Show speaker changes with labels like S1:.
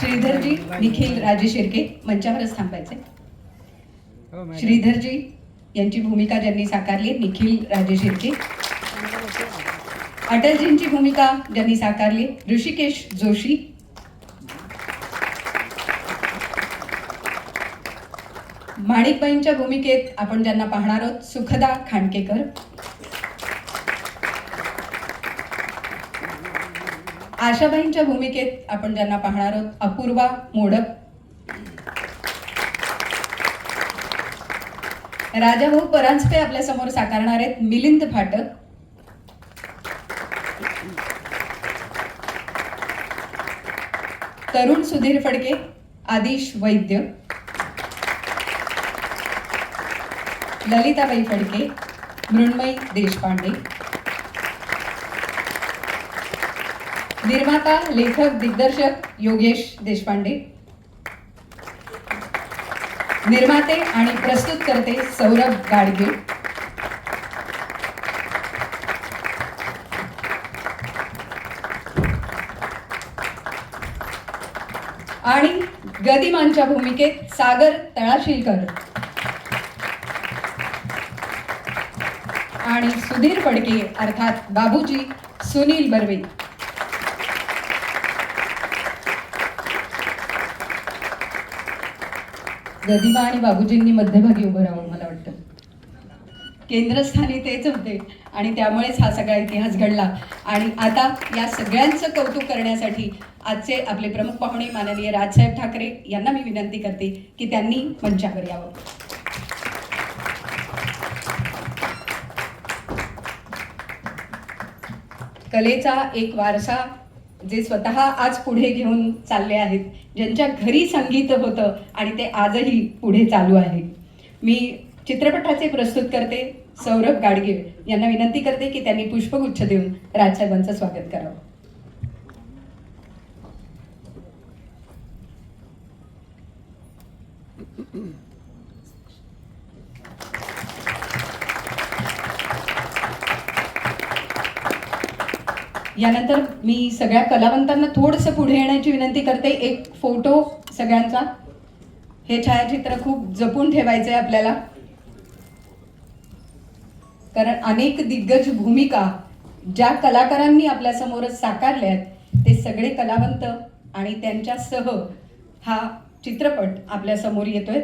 S1: श्रीधरजी निखिल राजे शिर्के मंचावरच थांबायचे.
S2: हो.
S1: श्रीधरजी यांची भूमिका ज्यांनी साकारली निखिल राजे शिर्के. अटलजींची भूमिका ज्यांनी साकारली ऋषिकेश जोशी. माणिकबाईंच्या भूमिकेत आपण ज्यांना पाहणार आहोत सुखदा खांडकेकर. आशाबाईंच्या भूमिकेत आपण ज्यांना पाहणार आहोत अपूर्वा मोडक. राजाभाऊ परांजपे आपल्यासमोर साकारणार आहेत मिलिंद फाटक. तरुण सुधीर फडके आदिश वैद्य. ललिताबाई फडके मृण्मयी देशपांडे. निर्माता लेखक दिग्दर्शक योगेश देशपांडे. निर्माते आणि प्रस्तुत करते सौरभ गाडगे. आणि गदिमांच्या भूमिकेत सागर तळाशिलकर. आणि सुधीर फडके अर्थात बाबूजी सुनील बर्वे. गदिमा आणि बाबूजींनी मध्यभागी उभं राहून मला वाटतं. केंद्रस्थानी तेच होते. आणि त्यामुळेच हा सगळा इतिहास घडला. आणि आता या सगळ्यांचं कौतुक करण्यासाठी आजचे आपले प्रमुख पाहुणे माननीय राजसाहेब ठाकरे यांना मी विनंती करते की त्यांनी मंचावर यावं. कलेचा एक वारसा जे स्वतः आज पुढे घेऊन चालले आहेत ज्यांच्या घरी संगीत होतं आणि ते आजही पुढे चालू आहे. मी चित्रपटाचे प्रस्तुत करते सौरभ गाडगे यांना विनंती करते की त्यांनी पुष्पगुच्छ देऊन राजसाहेबांचं स्वागत करावं. यानंतर मी सगळ्या कलावंतांना थोडंसं पुढे येण्याची विनंती करते. एक फोटो सगळ्यांचा. हे छायाचित्र खूप जपून ठेवायचं आहे आपल्याला. कारण अनेक दिग्गज भूमिका ज्या कलाकारांनी आपल्यासमोर साकारल्या आहेत ते सगळे कलावंत आणि त्यांच्यासह हा चित्रपट आपल्यासमोर येतोय.